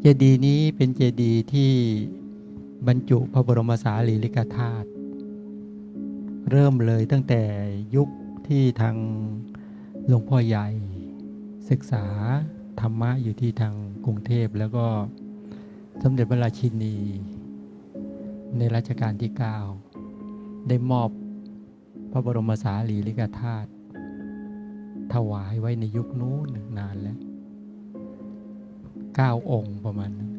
เจดีย์นี้เป็นเจดีย์ที่บรรจุพระบรมสารีริกธาตุเริ่มเลยตั้งแต่ยุคที่ทางหลวงพ่อใหญ่ ศึกษาธรรมะอยู่ที่ทางกรุงเทพแล้วก็สมเด็จพระราชินีในรัชกาลที่ 9 ได้มอบพระบรมสารีริกธาตุถวายไว้ในยุคนู้นนานแล้ว เก้าองค์ประมาณนั้น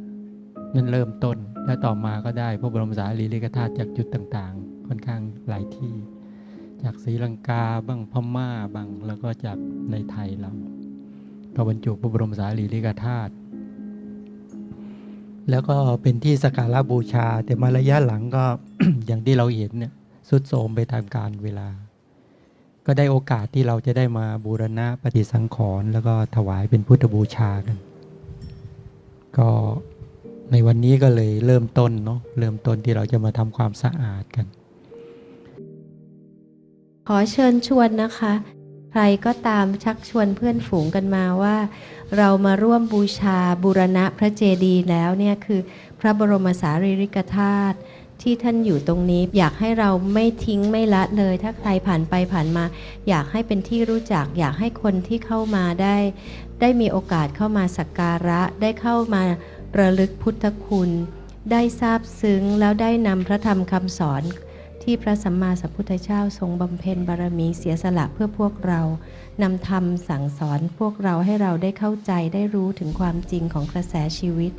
นั่นเริ่มต้นและต่อมาก็ได้พระบรมสารีริกธาตุจากจุดต่างๆ ค่อนข้างหลายที่ จากศรีลังกาบ้างพม่าบ้างแล้วก็จากในไทยเราก็บรรจุพระบรมสารีริกธาตุแล้วก็เป็นที่สักการะบูชา แต่มาระยะหลังก็อย่างที่เราเห็นเนี่ยสุดโทมไปตามกาลเวลา ก็ได้โอกาสที่เราจะได้มาบูรณะปฏิสังขรณ์แล้วก็ถวายเป็นพุทธบูชากัน ก็ในวันนี้ก็เลยเริ่มต้นเนาะเริ่มต้นที่เราจะมาทำความสะอาดกัน ขอเชิญชวนนะคะ ใครก็ตามชักชวนเพื่อนฝูงกันมาว่า เรามาร่วมบูชาบูรณะพระเจดีย์แล้วเนี่ยคือพระบรมสารีริกธาตุ ที่ท่านอยู่ตรงนี้ อยากให้เราไม่ทิ้งไม่ละเลย ถ้าใครผ่านไปผ่านมา อยากให้เป็นที่รู้จัก อยากให้คนที่เข้ามาได้ ได้มีโอกาสเข้ามาสักการะ ได้เข้ามาระลึกพุทธคุณ ได้ทราบซึ้งแล้วได้นำพระธรรมคำสอนที่พระสัมมาสัมพุทธเจ้าทรงบำเพ็ญบารมีเสียสละเพื่อพวกเรา นำธรรมสั่งสอนพวกเราให้เราได้เข้าใจได้รู้ถึงความจริงของกระแสชีวิต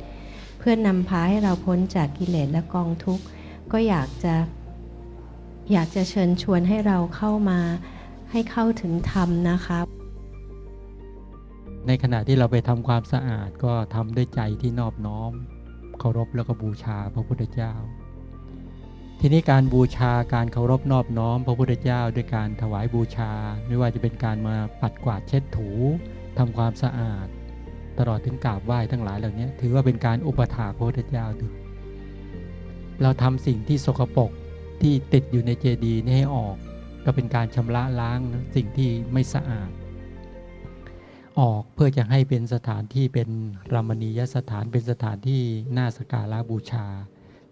เพื่อนำพาให้เราพ้นจากกิเลสและกองทุกข์ ก็อยากจะ อยากจะเชิญชวนให้เราเข้ามาให้เข้าถึงธรรมนะคะในขณะที่เราไปทำความสะอาดก็ทำด้วยใจที่นอบน้อม เคารพแล้วก็บูชาพระพุทธเจ้า ทีนี้การบูชาการเคารพนอบน้อม พระพุทธเจ้าด้วยการถวายบูชา ไม่ว่าจะเป็นการมาปัดกวาดเช็ดถูทำความสะอาด ตลอดถึงกราบไหว้ทั้งหลายเหล่านี้ถือว่าเป็นการอุปถาพระพุทธเจ้าดู เราทำสิ่งที่สกปรกที่ติดอยู่ในเจดีย์นี้ให้ออก ก็เป็นการชำระล้างสิ่งที่ไม่สะอาด ออกเพื่อจะให้เป็นสถานที่เป็นรามณียสถานเป็นสถานที่น่าสกการะบูชา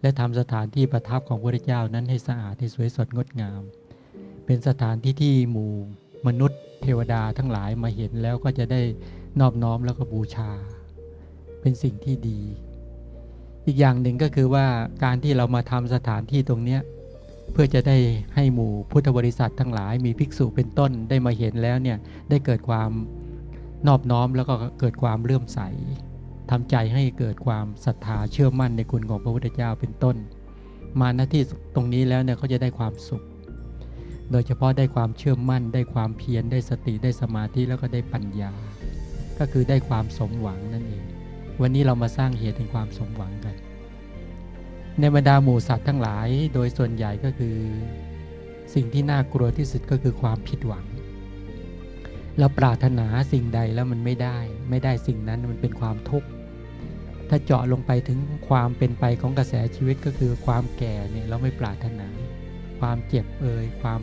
และทำสถานที่ประทับของพระเจ้านั้นให้สะอาดให้สวยสดงดงาม เป็นสถานที่ที่หมู่มนุษย์ เทวดาทั้งหลายมาเห็นแล้วก็จะได้นอบน้อมแล้วก็บูชา เป็นสิ่งที่ดี อีกอย่างหนึ่งก็คือว่าการที่เรามาทำสถานที่ตรงเนี้ยเพื่อจะได้ให้หมู่พุทธบริษัททั้งหลายมีภิกษุเป็นต้นได้มาเห็นแล้วเนี่ยได้เกิดความนอบน้อมแล้วก็เกิดความเลื่อมใสทำใจให้เกิดความศรัทธาเชื่อมั่นในคุณของพระพุทธเจ้าเป็นต้น มาหน้าที่ตรงนี้แล้วเนี่ยเขาจะได้ความสุข โดยเฉพาะได้ความเชื่อมั่น ได้ความเพียรได้สติได้สมาธิแล้วก็ได้ปัญญา ก็คือได้ความสมหวังนั่นเอง วันนี้เรามาสร้างเหตุแห่งความสมหวังกัน ในบรรดาหมู่สัตว์ทั้งหลาย โดยส่วนใหญ่ก็คือ สิ่งที่น่ากลัวที่สุดก็คือความผิดหวัง เราปรารถนาสิ่งใดแล้วมันไม่ได้ ไม่ได้สิ่งนั้นมันเป็นความทุกข์ถ้าเจาะลงไปถึงความเป็นไปของกระแสชีวิตก็คือความแก่เนี่ยเราไม่ปรารถนา ความเจ็บเอ่ยความ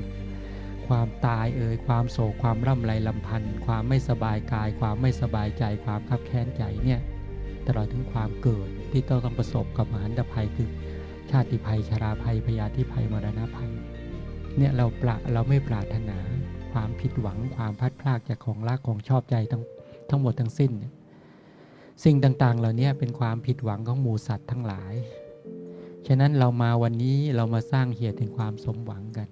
ความตายเอ่ยความโศกความร่ำไรลำพันธ์ความไม่สบายกาย ความไม่สบายใจ ความคับแค้นใจเนี่ย ตลอดถึงความเกิดที่ต้องประสบกับมหันตภัยคือชาติภัยชราภัยพยาธิภัยมรณภัยเนี่ยเราปราเราไม่ปรารถนาความผิดหวังความพัดพรากจากของรักของชอบใจทั้งทั้งหมดทั้งสิ้น สิ่งต่างๆ เหล่านี้เป็นความผิดหวังของหมูสัตว์ทั้งหลาย ฉะนั้นเรามาวันนี้เรามาสร้างเหตุแห่งความสมหวังกัน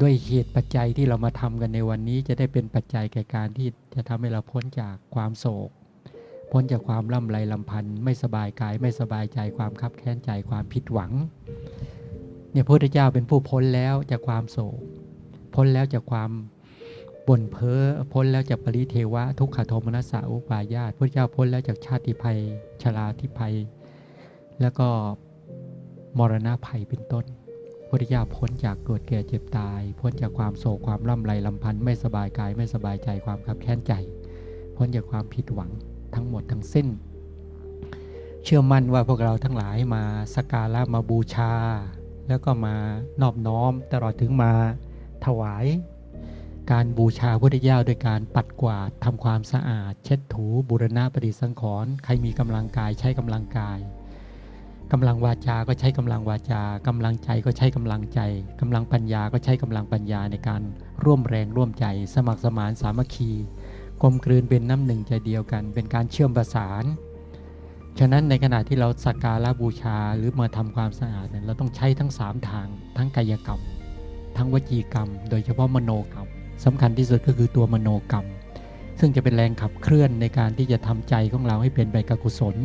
ด้วยเหตุปัจจัยที่เรามาทำกันในวันนี้จะได้เป็นปัจจัยแก่การที่จะทำให้เราพ้นจากความโศก พ้นจากความล่ำไรลำพันธ์ไม่สบายกายไม่สบายใจความคับแค้นใจความผิดหวังเนี่ยพระพุทธเจ้าเป็นผู้พ้นแล้วจากความโศก พ้นแล้วจากความบ่นเพ้อพ้นแล้วจากปริเทวะ ทุกขโทมนัสสะอุปายาตพระเจ้าพ้นแล้วจากชาติภัยชราธิภัย แล้วก็มรณะภัยเป็นต้นพระเจ้าพ้นจากเกิดแก่เจ็บตาย พ้นจากความโศกความล่ำไรลำพันธ์ไม่สบายกายไม่สบายใจความขับแค้นใจ พ้นจากความผิดหวัง ทั้งหมดทั้งสิ้น เชื่อมั่นว่าพวกเราทั้งหลายมาสักการะมาบูชา แล้วก็มานอบน้อมตลอดถึงมาถวาย การบูชาพระพุทธเจ้าโดยการปัดกวาดทำความสะอาด เช็ดถูบูรณะปฏิสังขรณ์ใครมีกำลังกายใช้กำลังกายกำลังวาจาก็ใช้กำลังวาจากำลังใจก็ใช้กำลังใจกำลังปัญญาก็ใช้กำลังปัญญาในการร่วมแรงร่วมใจ สมัครสมานสามัคคี กลมกลืนเป็นน้ำหนึ่งใจเดียวกัน เป็นการเชื่อมประสาน ฉะนั้นในขณะที่เราสักการะบูชาหรือมาทำความสะอาดเนี่ยเราต้องใช้ทั้ง 3 ทาง ทั้งกายกรรม ทั้งวจีกรรม โดยเฉพาะมโนกรรมสำคัญที่สุดก็คือตัวมโนกรรม ซึ่งจะเป็นแรงขับเคลื่อนในการที่จะทำใจของเราให้เป็นไปกับกุศล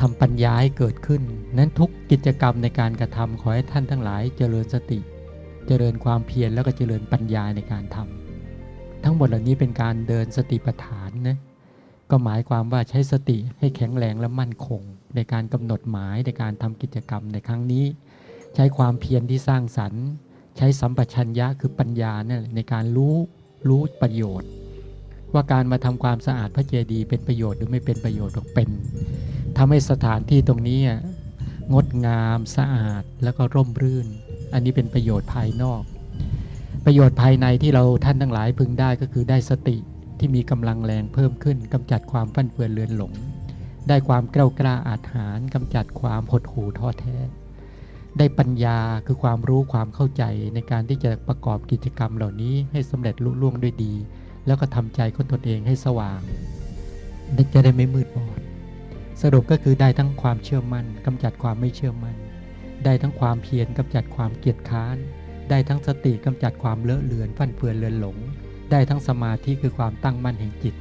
ทำปัญญาให้เกิดขึ้น นั้นทุกกิจกรรมในการกระทำขอให้ท่านทั้งหลายเจริญสติ เจริญความเพียรแล้วก็เจริญปัญญาในการทำ ทั้งหมดเหล่านี้เป็นการเดินสติปัฏฐานนะก็หมายความว่าใช้สติให้แข็งแรงและมั่นคง ในการกำหนดหมายในการทำกิจกรรมในครั้งนี้ ใช้ความเพียรที่สร้างสรรค์ ใช้สัมปชัญญะคือปัญญาเนี่ยในการรู้รู้ประโยชน์ ว่าการมาทำความสะอาดพระเจดีย์เป็นประโยชน์หรือไม่เป็นประโยชน์หรอกเป็นทำให้สถานที่ตรงนี้งดงามสะอาดแล้วก็ร่มรื่น อันนี้เป็นประโยชน์ภายนอก ประโยชน์ภายในที่เราท่านทั้งหลายพึงได้ก็คือได้สติที่มีกำลังแรงเพิ่มขึ้นกำจัดความฟั่นเฟือนเลือนหลง ได้ความกล้ากล้าอาถรรพ์กำจัดความหดหู่ท้อแท้ ได้ปัญญาคือความรู้ความเข้าใจในการที่จะประกอบกิจกรรมเหล่านี้ให้สำเร็จลุล่วงด้วยดี แล้วก็ทำใจของตนเองให้สว่างจะได้ไม่มืดบอดสรุปก็คือได้ทั้งความเชื่อมั่นกำจัดความไม่เชื่อมั่น ได้ทั้งความเพียรกำจัดความเกียจค้าน ได้ทั้งสติกำจัดความเลอะเลือนฟั่นเฟือนเลือนหลง ได้ทั้งสมาธิคือความตั้งมั่นแห่งจิต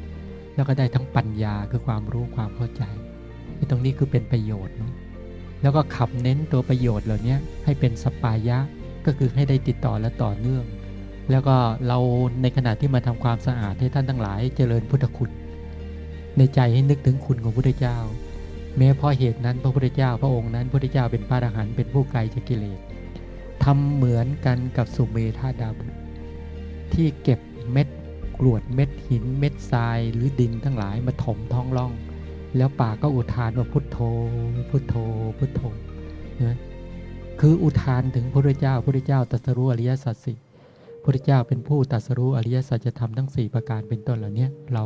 แล้วก็ได้ทั้งปัญญาคือความรู้ความเข้าใจตรงนี้คือเป็นประโยชน์เนาะแล้วก็ขับเน้นตัวประโยชน์เหล่านี้ให้เป็นสปายะก็คือให้ได้ติดต่อและต่อเนื่อง แล้วก็เราในขณะที่มาทำความสะอาดให้ท่านทั้งหลายเจริญพุทธคุณ ในใจให้นึกถึงคุณของพระพุทธเจ้า แม้เพราะเหตุนั้นพระพุทธเจ้าพระองค์นั้นพระพุทธเจ้าเป็นพระอรหันต์เป็นผู้ไกลจากกิเลส ทำเหมือนกันกับสุเมธาดาบุตร ที่เก็บเม็ดกรวดเม็ดหินเม็ดทรายหรือดินทั้งหลายมาถมท้องร่อง แล้วปากก็อุทานว่าพุทโธ พุทโธ พุทโธนะคืออุทานถึงพระพุทธเจ้าพระพุทธเจ้าตรัสรู้อริยสัจสี่พระพุทธเจ้าเป็นผู้ตรัสรู้อริยสัจธรรมทั้ง 4 ประการเป็นต้นเหล่านี้เรา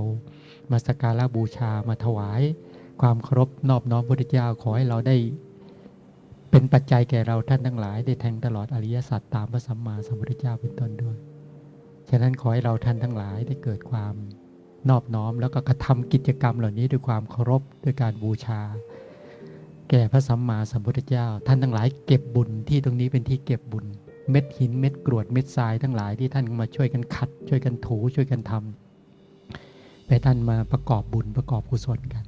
มาสักการะบูชามาถวาย ความเคารพนอบน้อมพระพุทธเจ้าขอให้เราได้ เป็นปัจจัยแก่เราท่านทั้งหลาย ได้แทงตลอดอริยสัจตามพระสัมมาสัมพุทธเจ้าเป็นต้นด้วย ฉะนั้นขอให้เราท่านทั้งหลายได้เกิดความนอบน้อมแล้วก็กระทำกิจกรรมเหล่านี้ด้วยความเคารพด้วยการบูชา แก่พระสัมมาสัมพุทธเจ้า ท่านทั้งหลายเก็บบุญที่ตรงนี้เป็นที่เก็บบุญ เม็ดหินเม็ดกรวดเม็ดทรายทั้งหลายที่ท่านมาช่วยกันขัด ช่วยกันถูช่วยกันทำไปท่านมาประกอบบุญประกอบกุศลกัน